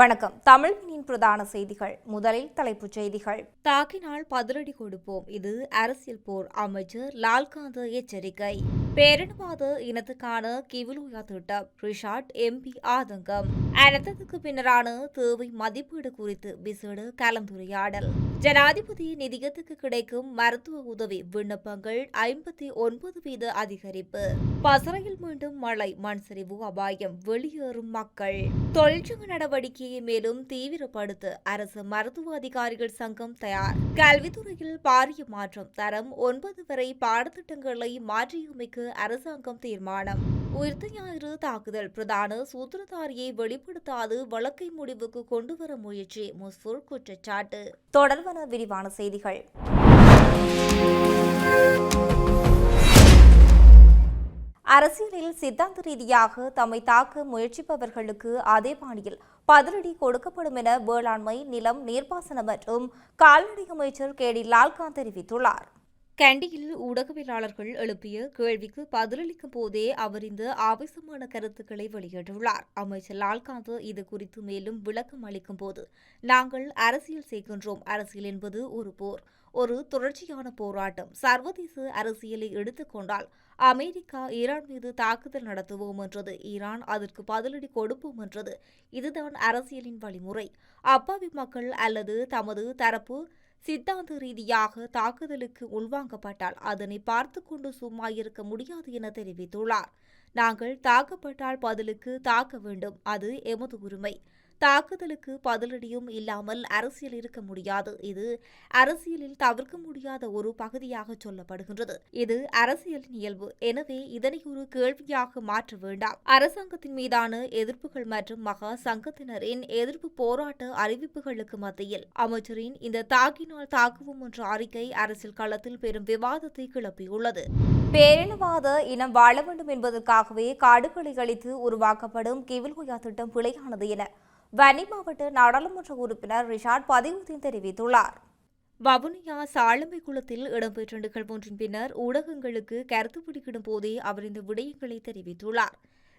வணக்கம். தமிழ் தமிழ்வினின் பிரதான செய்திகள். முதலில் தலைப்புச் செய்திகள். தாக்கினால் பதிலடி கொடுப்போம். இது அரசியல் போர். அமைச்சர் லால்காந்த் எச்சரிக்கை. பேரினவாத இனத்துக்கான கிவிலோயா திட்டம். ரிஷாட் எம்பி ஆதங்கம். அனர்த்தத்துக்கு பின்னரான தேவை மதிப்பீடு குறித்து விசேட கலந்துரையாடல். ஜனாதிபதி நிதியத்துக்கு கிடைக்கும் மருத்துவ உதவி விண்ணப்பங்கள் ஐம்பத்தி ஒன்பது வீத அதிகரிப்பு. பசறையில் மீண்டும் மழை மண் சரிவு அபாயம் வெளியேறும் மக்கள். தொழிற்சங்க நடவடிக்கையை மேலும் தீவிரப்படுத்த அரசு மருத்துவ அதிகாரிகள் சங்கம் தயார். கல்வித்துறையில் பாரிய மாற்றம் தரம் ஒன்பது வரை பாடத்திட்டங்களை மாற்றியமைக்க அரசாங்கம் தீர்மானம். உயிர்த்த ஞாயிறு தாக்குதல் பிரதான சூத்திரதாரியை வெளிப்படுத்தாது வழக்கை முடிவுக்கு கொண்டுவர முயற்சி முஸ்பூர் குற்றச்சாட்டு. தொடர்பான விரிவான செய்திகள். அரசியலில் சித்தாந்த ரீதியாக தம்மை தாக்க முயற்சிப்பவர்களுக்கு அதே பாணியில் பதிலடி கொடுக்கப்படும் என வேளாண்மை நிலம் நீர்ப்பாசனம் மற்றும் கால்நடை அமைச்சர் கே. டி. லால்காந்த் தெரிவித்துள்ளார். கண்டியில் ஊடகவியலாளர்கள் எழுப்பிய கேள்விக்கு பதிலளிக்கும் போதே அவர் இந்த ஆவேசமான கருத்துக்களை வெளியிட்டுள்ளார். அமைச்சர் லால்காந்த் இது குறித்து மேலும் விளக்கம் அளிக்கும் போது நாங்கள் அரசியல் செய்கின்றோம். அரசியல் என்பது ஒரு போர். ஒரு தொடர்ச்சியான போராட்டம். சர்வதேச அரசியலை எடுத்துக்கொண்டால் அமெரிக்கா ஈரான் மீது தாக்குதல் நடத்துவோம் என்றது ஈரான் அதற்கு பதிலடி கொடுப்போம் என்றது இதுதான் அரசியலின் வழிமுறை. அப்பாவி மக்கள் அல்லது தமது தரப்பு சித்தாந்த ரீதியாக தாக்குதலுக்கு உள்வாங்கப்பட்டால் அதனை பார்த்து கொண்டு சும்மா இருக்க முடியாது என தெரிவித்துள்ளார். நாங்கள் தாக்கப்பட்டால் பதிலுக்கு தாக்க வேண்டும் அது எமது உரிமை. தாக்குதலுக்கு பதிலடியும் இல்லாமல் அரசியல் இருக்க முடியாது. இது அரசியலில் தவிர்க்க முடியாத ஒரு பகுதியாக சொல்லப்படுகின்றது. இது அரசியலின் இயல்பு. எனவே இதனை ஒரு கேள்வியாக மாற்ற வேண்டாம். அரசாங்கத்தின் மீதான எதிர்ப்புகள் மற்றும் மகா சங்கத்தினரின் எதிர்ப்பு போராட்ட அறிவிப்புகளுக்கு மத்தியில் அமைச்சரின் இந்த தாக்கினால் தாக்குவோம் என்ற அறிக்கை அரசியல் களத்தில் பெரும் விவாதத்தை கிளப்பியுள்ளது. பேரினவாத இனம் வாழ வேண்டும் என்பதற்காகவே காடுகளை அழித்து உருவாக்கப்படும் கிவில்கொயா திட்டம் பிழையானது என வன்னி மாவட்ட நாடாளுமன்ற உறுப்பினர் ரிஷாட் பதிவுதீன் தெரிவித்துள்ளார். வவுனியா சாலமை குளத்தில் இடம்பெற்ற நிகழ்வொன்றின் பின்னர் ஊடகங்களுக்கு கருத்து பிடிக்கிடும் போதே அவர் இந்த விடயங்களை தெரிவித்துள்ளார்.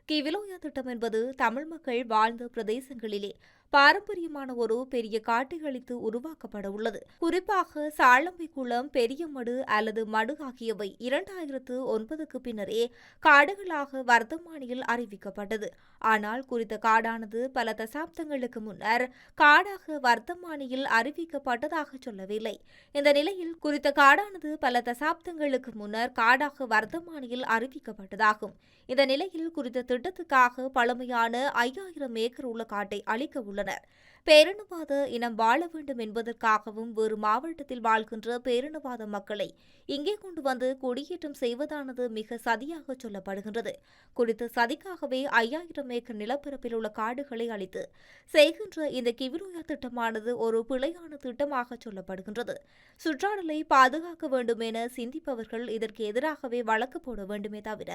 கிவிலோயா திட்டம் என்பது தமிழ் மக்கள் வாழ்ந்த பிரதேசங்களிலே பாரம்பரியமான ஒரு பெரிய காட்டுகளித்து உருவாக்கப்பட உள்ளது குறிப்பாக சாளம்பை குளம் பெரிய மடு அல்லது மடு ஆகியவை இரண்டாயிரத்து ஒன்பதுக்கு பின்னரே காடுகளாக வர்த்தமானியில் அறிவிக்கப்பட்டது. ஆனால் குறித்த காடானது பல தசாப்தங்களுக்கு முன்னர் காடாக வர்த்தமானியில் அறிவிக்கப்பட்டதாக சொல்லவில்லை. இந்த நிலையில் குறித்த காடானது பல தசாப்தங்களுக்கு முன்னர் காடாக வர்த்தமானியில் அறிவிக்கப்பட்டதாகும். இந்த நிலையில் குறித்த திட்டத்துக்காக பழமையான ஐயாயிரம் ஏக்கர் உள்ள காட்டை அளிக்க உள்ளனர் பேரினவாத இனம் வாழ வேண்டும் என்பதற்காகவும் வேறு மாவட்டத்தில் வாழ்கின்ற பேரினவாத மக்களை இங்கே கொண்டு வந்து குடியேற்றம் செய்வதானது மிக சதியாக சொல்லப்படுகின்றது. குறித்த சதிக்காகவே ஐயாயிரம் ஏக்கர் நிலப்பரப்பில் உள்ள காடுகளை அழித்து செய்கின்ற இந்த கிவிலோயா திட்டமானது ஒரு பிழையான திட்டமாக சொல்லப்படுகின்றது. சுற்றாடலை பாதுகாக்க வேண்டும் என சிந்திப்பவர்கள் இதற்கு எதிராகவே வழக்கு போட வேண்டுமே தவிர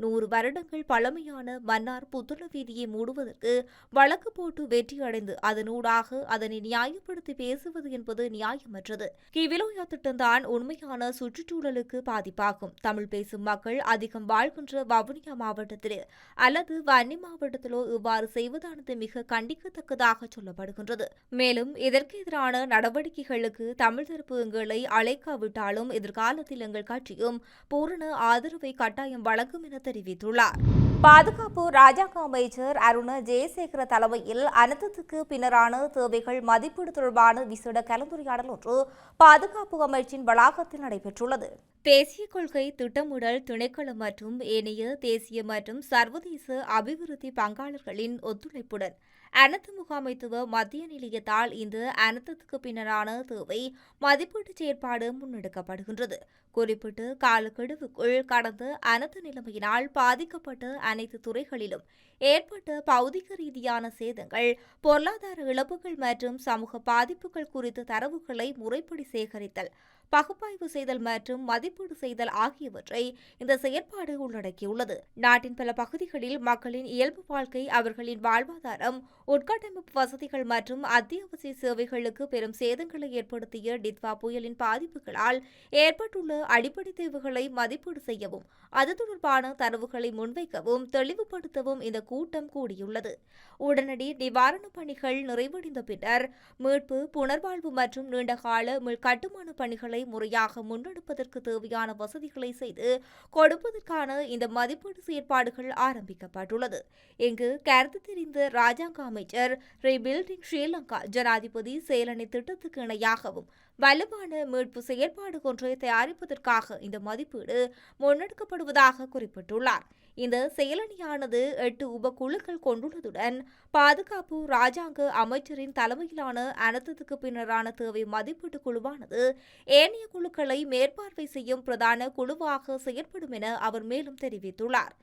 நூறு வருடங்கள் பழமையான மன்னார் புத்துண வீதியை மூடுவதற்கு வழக்கு போட்டு வெற்றியடைந்து அதனூடாக அதனை நியாயப்படுத்தி பேசுவது என்பது நியாயமற்றது. கிவிலோயா திட்டம்தான் உண்மையான சுற்றுச்சூழலுக்கு பாதிப்பாகும். தமிழ் பேசும் மக்கள் அதிகம் வாழ்கின்ற வவுனியா மாவட்டத்திலோ அல்லது வன்னி மாவட்டத்திலோ இவ்வாறு செய்வதானது மிக கண்டிக்கத்தக்கதாக சொல்லப்படுகின்றது. மேலும் இதற்கு எதிரான நடவடிக்கைகளுக்கு தமிழ் தரப்பு எங்களை அழைக்காவிட்டாலும் எதிர்காலத்தில் எங்கள் கட்சியும் பூரண ஆதரவை கட்டாயம் வழங்கும் என தெரிவித்துள்ளார். பாதுகாப்பு ராஜாங்க அமைச்சர் அருண ஜெயசேகர தலைமையில் அனர்த்தத்துக்கு தொடர்பான தேவைகள் மதிப்பீடு தொடர்பான விசேட கலந்துரையாடல் ஒன்று பாதுகாப்பு அமைச்சின் வளாகத்தில் நடைபெற்றுள்ளது. தேசிய கொள்கை திட்டமிடல் துணைக்களம் மற்றும் ஏனைய தேசிய மற்றும் சர்வதேச அபிவிருத்தி பங்காளர்களின் ஒத்துழைப்புடன் அனைத்து முகாமைத்துவ மத்திய நிலையத்தால் இந்த அனைத்துக்கு பின்னரான தேவை மதிப்பீட்டு செயற்பாடு முன்னெடுக்கப்படுகின்றது. குறிப்பிட்டு காலக்கெடுவுக்குள் கடந்த அனைத்து நிலைமையினால் பாதிக்கப்பட்ட அனைத்து துறைகளிலும் ஏற்பட்ட பௌதிக ரீதியான சேதங்கள் பொருளாதார இழப்புகள் மற்றும் சமூக பாதிப்புகள் குறித்த தரவுகளை முறைப்படி சேகரித்தல் பகுப்பாய்வு செய்தல் மற்றும் மதிப்பீடு செய்தல் ஆகியவற்றை இந்த செயற்பாடு உள்ளடக்கியுள்ளது. நாட்டின் பல பகுதிகளில் மக்களின் இயல்பு வாழ்க்கை அவர்களின் வாழ்வாதாரம் உட்கட்டமைப்பு வசதிகள் மற்றும் அத்தியாவசிய சேவைகளுக்கு பெரும் சேதங்களை ஏற்படுத்திய டித்வா புயலின் பாதிப்புகளால் ஏற்பட்டுள்ள அடிப்படை தேவைகளை மதிப்பீடு செய்யவும் அது தொடர்பான தரவுகளை முன்வைக்கவும் தெளிவுபடுத்தவும் இந்த கூட்டம் கூடியுள்ளது. உடனடி நிவாரணப் பணிகள் நிறைவடைந்த பின்னர் மீட்பு புனர்வாழ்வு மற்றும் நீண்டகால மீள் கட்டுமான பணிகளை முறையாக முன்னெடுப்பதற்கு தேவையான வசதிகளை செய்து கொடுப்பதற்கான இந்த மதிப்பீடு செயற்பாடுகள் ஆரம்பிக்கப்பட்டுள்ளது. இங்கு கருத்து தெரிந்த ராஜாங்க அமைச்சர் ரீபில்டிங் ஸ்ரீலங்கா ஜனாதிபதி செயலணி திட்டத்துக்கு இணையாகவும் வலுவான மீட்பு செயற்பாடு ஒன்றை தயாரிப்பதற்காக இந்த மதிப்பீடு முன்னெடுக்கப்படுவதாக குறிப்பிட்டுள்ளார். இந்த செயலணியானது எட்டு உபக்குழுக்கள் கொண்டுள்ளதுடன் பாதுகாப்பு ராஜாங்க அமைச்சரின் தலைமையிலான அனர்த்தத்துக்கு பின்னரான தேவை மதிப்பீட்டு குழுவானது ஏனைய குழுக்களை மேற்பார்வை செய்யும் பிரதான குழுவாக செயற்படும் என அவர் மேலும் தெரிவித்துள்ளார்.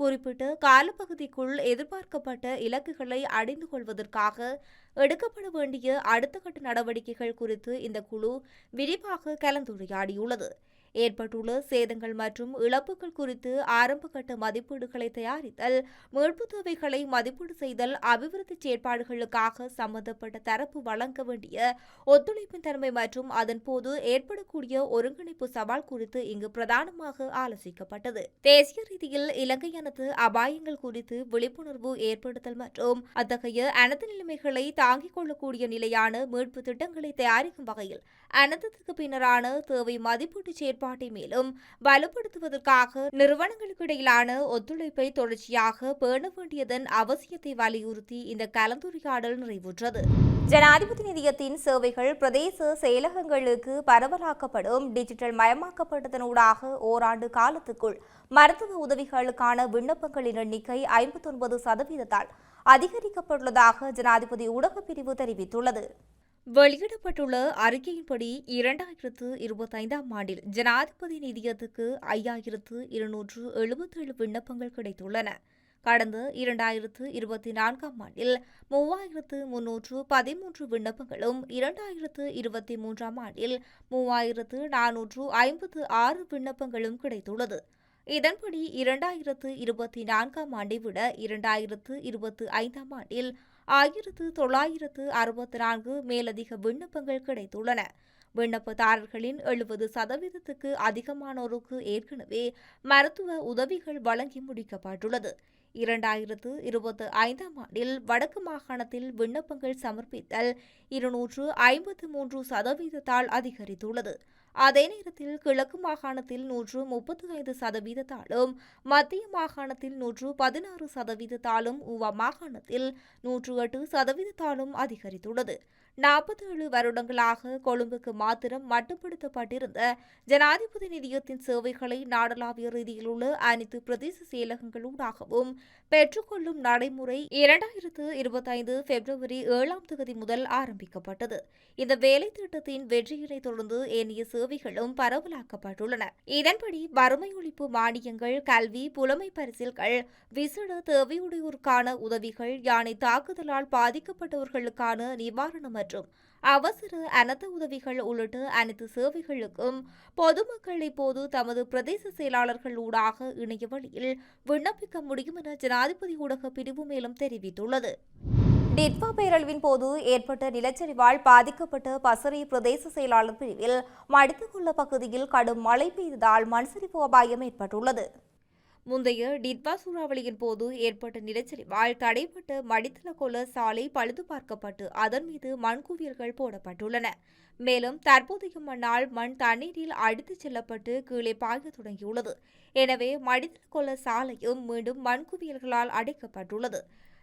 குறிப்பிட்ட காலப்பகுதிக்குள் எதிர்பார்க்கப்பட்ட இலக்குகளை அடைந்து கொள்வதற்காக எடுக்கப்பட வேண்டிய அடுத்த கட்ட நடவடிக்கைகள் குறித்து இந்த குழு விரிவாக கலந்துரையாடியுள்ளது. ஏற்பட்டுள்ள சேதங்கள் மற்றும் இழப்புகள் குறித்து ஆரம்பகட்ட மதிப்பீடுகளை தயாரித்தல் மீட்பு தேவைகளை மதிப்பீடு செய்தல் அபிவிருத்தி செயற்பாடுகளுக்காக சம்பந்தப்பட்ட தரப்பு வழங்க வேண்டிய ஒத்துழைப்பின் தன்மை மற்றும் அதன் போது ஏற்படக்கூடிய ஒருங்கிணைப்பு சவால் குறித்து இங்கு பிரதானமாக ஆலோசிக்கப்பட்டது. தேசிய ரீதியில் இலங்கையானது அபாயங்கள் குறித்து விழிப்புணர்வு ஏற்படுத்தல் மற்றும் அத்தகைய அனைத்து நிலைமைகளை தாங்கிக் கொள்ளக்கூடிய நிலையான மீட்பு திட்டங்களை தயாரிக்கும் வகையில் அனந்தத்துக்கு பின்னரான தேவை மதிப்பீட்டு செயற்பாட்டை மேலும் வலுப்படுத்துவதற்காக நிறுவனங்களுக்கு இடையிலான ஒத்துழைப்பை தொடர்ச்சியாக பேண வேண்டியதன் அவசியத்தை வலியுறுத்தி இந்த கலந்துரையாடல் நிறைவுற்றது. ஜனாதிபதி நிதியத்தின் சேவைகள் பிரதேச செயலகங்களுக்கு பரவலாக்கப்படும் டிஜிட்டல் மயமாக்கப்பட்டதனூடாக ஓராண்டு காலத்துக்குள் மருத்துவ உதவிகளுக்கான விண்ணப்பங்களின் எண்ணிக்கை ஐம்பத்தொன்பது சதவீதத்தால் அதிகரிக்கப்பட்டுள்ளதாக ஜனாதிபதி ஊடகப் பிரிவு தெரிவித்துள்ளது. வெளியிடப்பட்டுள்ள அறிக்கையின்படி இரண்டாயிரத்து இருபத்தைந்தாம் ஆண்டில் ஜனாதிபதி நிதியத்துக்கு ஐயாயிரத்து இருநூற்று எழுபத்தேழு விண்ணப்பங்கள் கிடைத்துள்ளன. கடந்த இரண்டாயிரத்து இருபத்தி நான்காம் ஆண்டில் மூவாயிரத்து முன்னூற்று பதிமூன்று விண்ணப்பங்களும் இரண்டாயிரத்து இருபத்தி மூன்றாம் ஆண்டில் மூவாயிரத்து நானூற்று ஐம்பத்து ஆறு விண்ணப்பங்களும் கிடைத்துள்ளது. இதன்படி இரண்டாயிரத்து இருபத்தி நான்காம் ஆண்டை விட இரண்டாயிரத்து இருபத்தி ஐந்தாம் ஆண்டில் ஆயிரத்து தொள்ளாயிரத்து அறுபத்தி நான்கு மேலதிக விண்ணப்பங்கள் கிடைத்துள்ளன. விண்ணப்பதாரர்களின் எழுபது சதவீதத்துக்கு அதிகமானோருக்கு ஏற்கனவே மருத்துவ உதவிகள் வழங்கி முடிக்கப்பட்டுள்ளது. இரண்டாயிரத்து இருபத்தி ஐந்தாம் ஆண்டில் வடக்கு மாகாணத்தில் விண்ணப்பங்கள் சமர்ப்பித்தல் இருநூற்று ஐம்பத்து மூன்று சதவீதத்தால் அதிகரித்துள்ளது. அதே நேரத்தில் கிழக்கு மாகாணத்தில் நூற்று முப்பத்தி ஐந்து சதவீதத்தாலும் மத்திய மாகாணத்தில் நூற்று பதினாறு சதவீதத்தாலும் உவா மாகாணத்தில் நூற்று எட்டு சதவீதத்தாலும் அதிகரித்துள்ளது. நாற்பத்தி ஏழு வருடங்களாக கொழும்புக்கு மாத்திரம் மட்டுப்படுத்தப்பட்டிருந்த ஜனாதிபதி நிதியத்தின் சேவைகளை நாடளாவிய ரீதியில் உள்ள அனைத்து பிரதேச செயலகங்களூடாகவும் பெற்றுக்கொள்ளும் நடைமுறை இரண்டாயிரத்து இருபத்தைந்து பிப்ரவரி ஏழாம் தேதி முதல் ஆரம்பிக்கப்பட்டது. இந்த வேலை திட்டத்தின் வெற்றியினை தொடர்ந்து ஏனைய சேவைகளும் பரவலாக்கப்பட்டுள்ளன. இதன்படி வறுமை ஒழிப்பு மானியங்கள் கல்வி புலமை பரிசில்கள் விசேட தேவையுடையோருக்கான உதவிகள் யானை தாக்குதலால் பாதிக்கப்பட்டவர்களுக்கான நிவாரணம் மற்றும் அவசர அனர்த்த உதவிகள் உள்ளிட்ட அனைத்து சேவைகளுக்கும் பொதுமக்கள் இப்போது தமது பிரதேச செயலாளர்கள் ஊடாக இணைய வழியில் விண்ணப்பிக்க முடியும் என ஜனாதிபதி ஊடக பிரிவு மேலும் தெரிவித்துள்ளது. டிட்வா பேரழிவின் போது ஏற்பட்ட நிலச்சரிவால் பாதிக்கப்பட்ட பசறை பிரதேச செயலாளர் பிரிவில் மடித்துக்குள்ள பகுதியில் கடும் மழை பெய்ததால் மண்சரிப்பு அபாயம் ஏற்பட்டுள்ளது. முந்தைய டிட்வா சூறாவளியின் போது ஏற்பட்ட நிலச்சரிவால் தடைப்பட்ட மடித்தலகொல சாலை பழுது பார்க்கப்பட்டு அதன் மீது மண் குவியல்கள் போடப்பட்டுள்ளன. மேலும் தற்போதைய மண்ணால் மண் தண்ணீரில் அடித்துச் செல்லப்பட்டு கீழே பாய தொடங்கியுள்ளது. எனவே மடித்தலகொல சாலையும் மீண்டும் மண் குவியல்களால் அடைக்கப்பட்டுள்ளது.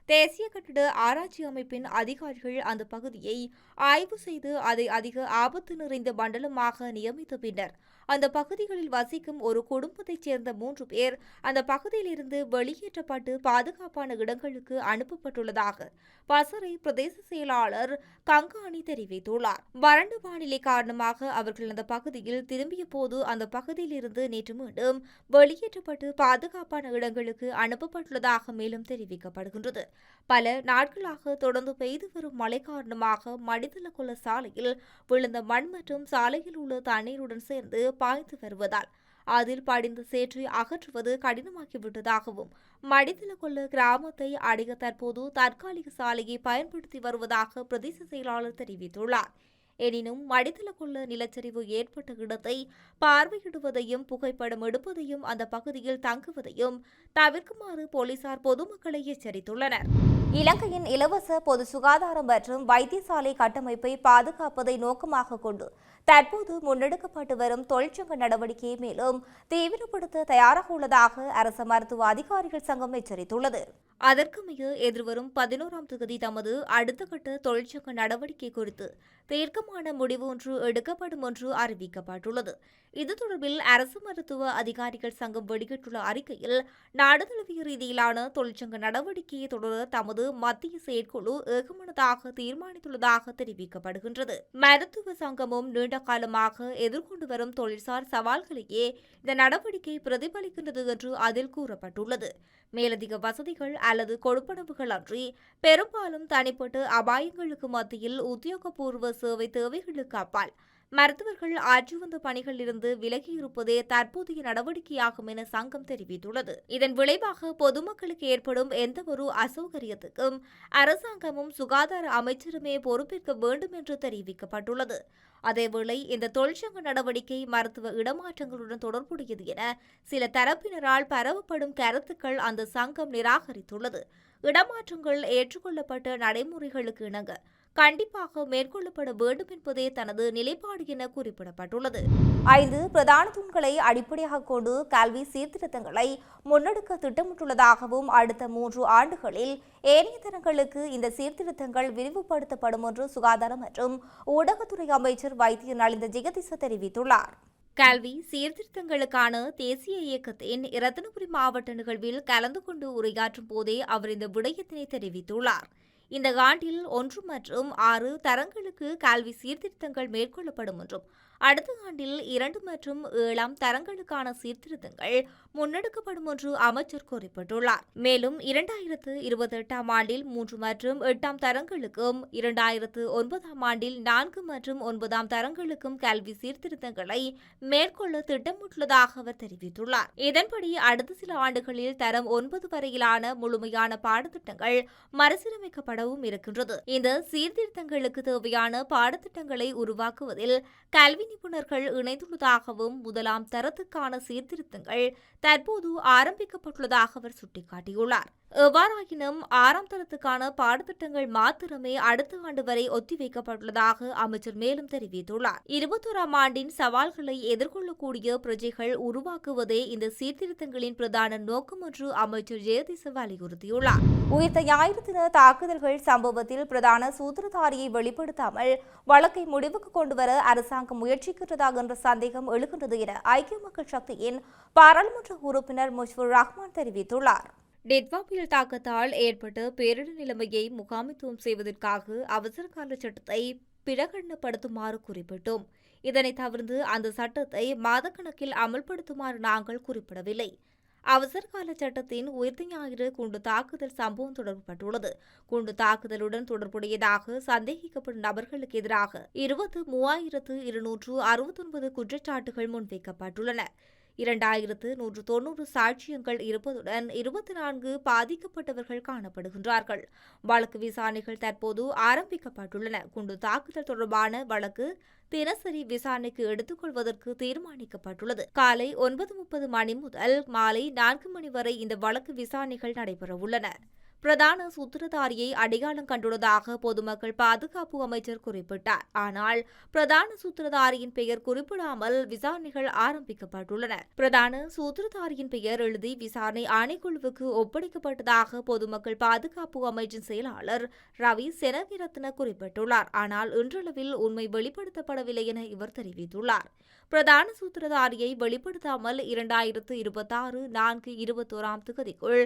தேசிய கட்டிட ஆராய்ச்சி அமைப்பின் அதிகாரிகள் அந்த பகுதியை ஆய்வு செய்து அதை அதிக ஆபத்து நிறைந்த மண்டலமாக நியமித்த பின்னர் அந்த பகுதிகளில் வசிக்கும் ஒரு குடும்பத்தைச் சேர்ந்த மூன்று பேர் அந்த பகுதியிலிருந்து வெளியேற்றப்பட்டு பாதுகாப்பான இடங்களுக்கு அனுப்பப்பட்டுள்ளதாக பசறை பிரதேச செயலாளர் கங்காணி தெரிவித்துள்ளார். வறண்ட வானிலை காரணமாக அவர்கள் அந்த பகுதியில் திரும்பிய போது அந்த பகுதியிலிருந்து நேற்று மீண்டும் வெளியேற்றப்பட்டு பாதுகாப்பான இடங்களுக்கு அனுப்பப்பட்டுள்ளதாக மேலும் தெரிவிக்கப்படுகின்றது. பல நாட்களாக தொடர்ந்து பெய்து வரும் மழை காரணமாக மடிதளக்குள்ள சாலையில் விழுந்த மண் மற்றும் சாலையில் உள்ள தண்ணீருடன் சேர்ந்து பாய்ந்து வருவதால். அதில் படிந்த சேற்றை அகற்றுவது கடினமாகிவிட்டதாகவும் கொள்ள கிராமத்தை அடைய தற்போது தற்காலிக சாலையை பயன்படுத்தி வருவதாக பிரதேச செயலாளர் தெரிவித்துள்ளார். எனினும் மடிதளக்குள்ள நிலச்சரிவு ஏற்பட்ட இடத்தை பார்வையிடுவதையும் புகைப்படம் எடுப்பதையும் அந்த பகுதியில் தங்குவதையும் தவிர்க்குமாறு போலீசார் பொதுமக்களை எச்சரித்துள்ளனர். இலங்கையின் இலவச பொது சுகாதாரம் மற்றும் வைத்தியசாலை கட்டமைப்பை பாதுகாப்பதை நோக்கமாக கொண்டு தற்போது முன்னெடுக்கப்பட்டு வரும் தொழிற்சங்க நடவடிக்கையை மேலும் தீவிரப்படுத்த தயாராக உள்ளதாக அரசு மருத்துவ அதிகாரிகள் சங்கம் எச்சரித்துள்ளது. அதற்குமைய எதிர்வரும் பதினோராம் தேதி தமது அடுத்த கட்ட தொழிற்சங்க நடவடிக்கை குறித்து தீர்க்கமான முடிவு ஒன்று எடுக்கப்படும் என்று அறிவிக்கப்பட்டுள்ளது. இது தொடர்பில் அரசு மருத்துவ அதிகாரிகள் சங்கம் வெளியிட்டுள்ள அறிக்கையில் நாடுதழுவிய ரீதியிலான தொழிற்சங்க நடவடிக்கையை தொடர தமது மத்திய செயற்குழு ஏகமனதாக தீர்மானித்துள்ளதாக தெரிவிக்கப்படுகின்றது. மருத்துவ சங்கமும் நீண்ட காலமாக எதிர்கொண்டு வரும் தொழிற்சார் சவால்களையே இந்த நடவடிக்கை பிரதிபலிக்கின்றது என்று அதில் கூறப்பட்டுள்ளது. மேலதிக வசதிகள் அல்லது கொடுப்பனவுகள் அன்றி பெரும்பாலும் தனிப்பட்ட அபாயங்களுக்கு மத்தியில் உத்தியோகபூர்வ சேவை தேவைகளுக்கு அப்பால் மருத்துவர்கள் ஆற்றி வந்த பணிகளிலிருந்து விலகியிருப்பதே தற்போதைய நடவடிக்கையாகும் என சங்கம் தெரிவித்துள்ளது. இதன் விளைவாக பொதுமக்களுக்கு ஏற்படும் எந்தவொரு அசௌகரியத்துக்கும் அரசாங்கமும் சுகாதார அமைச்சருமே பொறுப்பேற்க வேண்டும் என்று தெரிவிக்கப்பட்டுள்ளது. அதேவேளை இந்த தொழிற்சங்க நடவடிக்கை மருத்துவ இடமாற்றங்களுடன் தொடர்புடையது என சில தரப்பினரால் பரவப்படும் கருத்துக்கள் அந்த சங்கம் நிராகரித்துள்ளது. இடமாற்றங்கள் ஏற்றுக்கொள்ளப்பட்ட நடைமுறைகளுக்கு இணங்க கண்டிப்பாக மேற்கொள்ளப்பட வேண்டும் என்பதே தனது நிலைப்பாடு என குறிப்பிடப்பட்டுள்ளது. ஐந்து பிரதான தூண்களை அடிப்படையாக கொண்டு கல்வி சீர்திருத்தங்களை முன்னெடுக்க திட்டமிட்டுள்ளதாகவும் அடுத்த மூன்று ஆண்டுகளில் ஏனைய தரங்களுக்கு இந்த சீர்திருத்தங்கள் விரிவுபடுத்தப்படும் என்று சுகாதார மற்றும் ஊடகத்துறை அமைச்சர் வைத்திய நலிந்த ஜெகதீச தெரிவித்துள்ளார். கல்வி சீர்திருத்தங்களுக்கான தேசிய இயக்கத்தின் இரத்தினபுரி மாவட்ட நிகழ்வில் கலந்து கொண்டு உரையாற்றும் போதே அவர் இந்த விடயத்தினை தெரிவித்துள்ளார். இந்த ஆண்டில் ஒன்று மற்றும் ஆறு தரங்களுக்கு கல்வி சீர்திருத்தங்கள் மேற்கொள்ளப்படும் என்றும் அடுத்த ஆண்டில் இரண்டு மற்றும் ஏழாம் தரங்களுக்கான சீர்திருத்தங்கள் முன்னெடுக்கப்படும் என்று அமைச்சர் குறிப்பிட்டுள்ளார். மேலும் இரண்டாயிரத்து இருபத்தி எட்டாம் ஆண்டில் மூன்று மற்றும் எட்டாம் தரங்களுக்கும் இரண்டாயிரத்து ஒன்பதாம் ஆண்டில் நான்கு மற்றும் ஒன்பதாம் தரங்களுக்கும் கல்வி சீர்திருத்தங்களை மேற்கொள்ள திட்டமிட்டுள்ளதாக அவர் தெரிவித்துள்ளார். இதன்படி அடுத்த சில ஆண்டுகளில் தரம் ஒன்பது வரையிலான முழுமையான பாடத்திட்டங்கள் மறுசீரமைக்கப்படவும் இருக்கின்றது. இந்த சீர்திருத்தங்களுக்கு தேவையான பாடத்திட்டங்களை உருவாக்குவதில் கல்வி நிபுணர்கள் இணைந்துள்ளதாகவும் முதலாம் தரத்துக்கான சீர்திருத்தங்கள் தற்போது ஆரம்பிக்கப்பட்டுள்ளதாக அவர் சுட்டிக்காட்டியுள்ளார். எவ்வாறாயினும் ஆறாம் தரத்துக்கான பாடத்திட்டங்கள் மாத்திரமே அடுத்த ஆண்டு வரை ஒத்திவைக்கப்பட்டுள்ளதாக அமைச்சர் மேலும் தெரிவித்துள்ளார். இருபத்தோராம் ஆண்டின் சவால்களை எதிர்கொள்ளக்கூடிய பிரஜைகள் உருவாக்குவதே இந்த சீர்திருத்தங்களின் பிரதான நோக்கம் என்று அமைச்சர் ஜெயதிச வலியுறுத்தியுள்ளார். உயிர்த்த ஞாயிறு தின தாக்குதல்கள் சம்பவத்தில் பிரதான சூத்திரதாரியை வெளிப்படுத்தாமல் வழக்கை முடிவுக்கு கொண்டுவர அரசாங்கம் முயற்சிக்கின்றதாக என்ற சந்தேகம் எழுகின்றது என ஐக்கிய மக்கள் சக்தியின் பாராளுமன்ற உறுப்பினர் முஷ்புர் ரஹ்மான் தெரிவித்துள்ளார். டெட்வா புயல் தாக்கத்தால் ஏற்பட்ட பேரிடர் நிலைமையை முகாமித்துவம் செய்வதற்காக அவசர கால சட்டத்தை பிரகடனப்படுத்துமாறு குறிப்பிட்டோம். இதனை தவிர்த்து அந்த சட்டத்தை மாதக்கணக்கில் அமல்படுத்துமாறு நாங்கள் குறிப்பிடவில்லை. அவசரகால சட்டத்தின் உயிர்த்த ஞாயிறு குண்டு தாக்குதல் சம்பவம் தொடர்புபட்டுள்ளது. குண்டு தாக்குதலுடன் தொடர்புடையதாக சந்தேகிக்கப்படும் நபர்களுக்கு எதிராக இருபத்து மூவாயிரத்து இருநூற்று அறுபத்தொன்பது குற்றச்சாட்டுகள் முன்வைக்கப்பட்டுள்ளன. இரண்டாயிரத்து நூற்று தொன்னூறு சாட்சியங்கள் இருப்பதுடன் இருபத்தி நான்கு பாதிக்கப்பட்டவர்கள் காணப்படுகின்றார்கள். வழக்கு விசாரணைகள் தற்போது ஆரம்பிக்கப்பட்டுள்ளன. குண்டு தாக்குதல் தொடர்பான வழக்கு தினசரி விசாரணைக்கு எடுத்துக்கொள்வதற்கு தீர்மானிக்கப்பட்டுள்ளது. காலை ஒன்பது முப்பது மணி முதல் மாலை நான்கு மணி வரை இந்த வழக்கு விசாரணைகள் நடைபெறவுள்ளன. பிரதான சூத்திரதாரியை அடையாளம் கண்டுள்ளதாக பொதுமக்கள் பாதுகாப்பு அமைச்சர் குறிப்பிட்டார். ஆனால் பிரதான சூத்திரதாரியின் பெயர் குறிப்பிடாமல் விசாரணைகள் ஆரம்பிக்கப்பட்டுள்ளன. பிரதான சூத்திரதாரியின் பெயர் எழுதி விசாரணை ஆணைக்குழுவுக்கு ஒப்படைக்கப்பட்டதாக பொதுமக்கள் பாதுகாப்பு அமைச்சின் செயலாளர் ரவி செனவிரத்ன குறிப்பிட்டுள்ளார். ஆனால் இன்றளவில் உண்மை வெளிப்படுத்தப்படவில்லை என இவர் தெரிவித்துள்ளார். பிரதான சூத்திரதாரியை வெளிப்படுத்தாமல் இரண்டாயிரத்து இருபத்தாறு நான்கு இருபத்தோராம் திகதிக்குள்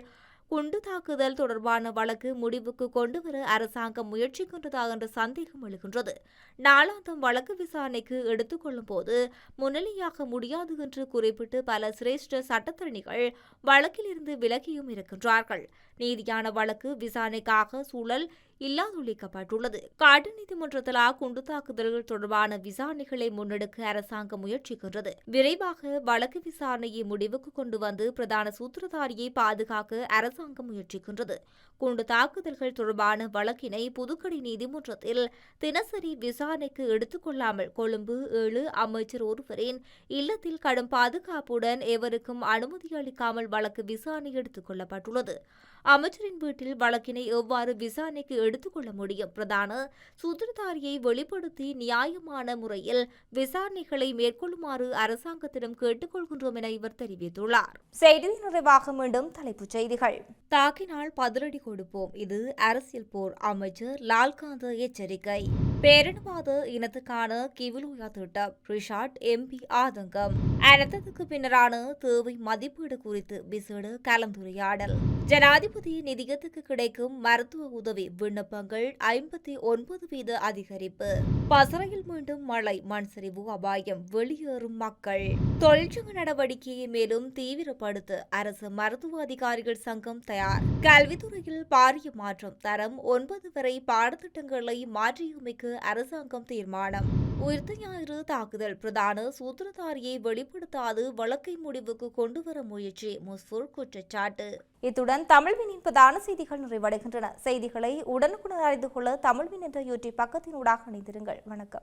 குண்டு தாக்குதல் தொடர்பான வழக்கு முடிவுக்கு கொண்டுவர அரசாங்கம் முயற்சிக்கின்றதா என்ற சந்தேகம் எழுகின்றது. நாளாந்தம் வழக்கு விசாரணைக்கு எடுத்துக்கொள்ளும் போது முன்னிலையாக முடியாது என்று குறிப்பிட்டு பல சிரேஷ்ட சட்டத்தரணிகள் வழக்கிலிருந்து விலகியும் இருக்கின்றார்கள். நீதியான வழக்கு விசாரணைக்காக சூழல் இல்லாதொழிக்கப்பட்டுள்ளது. காட்டு நீதிமன்றத்தில் குண்டு தாக்குதல்கள் தொடர்பான விசாரணைகளை முன்னெடுக்க அரசாங்கம் முயற்சிக்கின்றது. விரைவாக வழக்கு விசாரணையை முடிவுக்கு கொண்டு வந்து பிரதான சூத்திரதாரியை பாதுகாக்க அரசாங்கம் முயற்சிக்கின்றது. குண்டு தாக்குதல்கள் தொடர்பான வழக்கினை புதுக்கடை நீதிமன்றத்தில் தினசரி விசாரணைக்கு எடுத்துக்கொள்ளாமல் கொழும்பு ஏழு அமைச்சர் ஒருவரின் இல்லத்தில் கடும் பாதுகாப்புடன் எவருக்கும் அனுமதி அளிக்காமல் வழக்கு விசாரணை எடுத்துக் கொள்ளப்பட்டுள்ளது. அமைச்சரின் வீட்டில் வழக்கினை எவ்வாறு விசாரணைக்கு எடுத்துக்கொள்ள முடியும்? பிரதான சூத்திரதாரியை வெளிப்படுத்தி நியாயமான முறையில் விசாரணைகளை மேற்கொள்ளுமாறு அரசாங்கத்திடம் கேட்டுக்கொள்கின்றோம் என இவர் தெரிவித்துள்ளார். செய்தி நிறைவாக மீண்டும் தலைப்புச் செய்திகள். தாக்கினால் பதிலடி கொடுப்போம். இது அரசியல் போர். அமைச்சர் லால்காந்த எச்சரிக்கை. பேரினவாத இனத்துக்கான கிவிலோயா திட்டம். ரிஷாட் எம்பி ஆதங்கம். அனர்த்தத்துக்கு பின்னரான தேவை மதிப்பீடு குறித்து விசேட கலந்துரையாடல். ஜனாதிபதி நிதியத்துக்கு கிடைக்கும் மருத்துவ உதவி விண்ணப்பங்கள் ஐம்பத்தி ஒன்பது வீத அதிகரிப்பு. பசறையில் மீண்டும் மழை மண் சரிவு அபாயம் வெளியேறும் மக்கள். தொழிற்சங்க நடவடிக்கையை மேலும் தீவிரப்படுத்த அரசு மருத்துவ அதிகாரிகள் சங்கம் தயார். கல்வித்துறையில் பாரிய மாற்றம் தரம் ஒன்பது வரை பாடத்திட்டங்களை மாற்றியமைக்க அரசாங்கம் தீர்மானம். உயிர்த்த ஞாயிறு தாக்குதல் பிரதான சூத்திரதாரியை வெளிப்படுத்தாது வழக்கை முடிவுக்கு கொண்டுவர முயற்சி முஸ்பூர் குற்றச்சாட்டு. இத்துடன் தமிழ் தமிழ்வினின் பிரதான செய்திகள் நிறைவடைகின்றன. செய்திகளை உடனுக்குடன் அறிந்து கொள்ள தமிழ்வின் என்ற யூடியூப் பக்கத்தினூடாக இணைந்திருங்கள். வணக்கம்.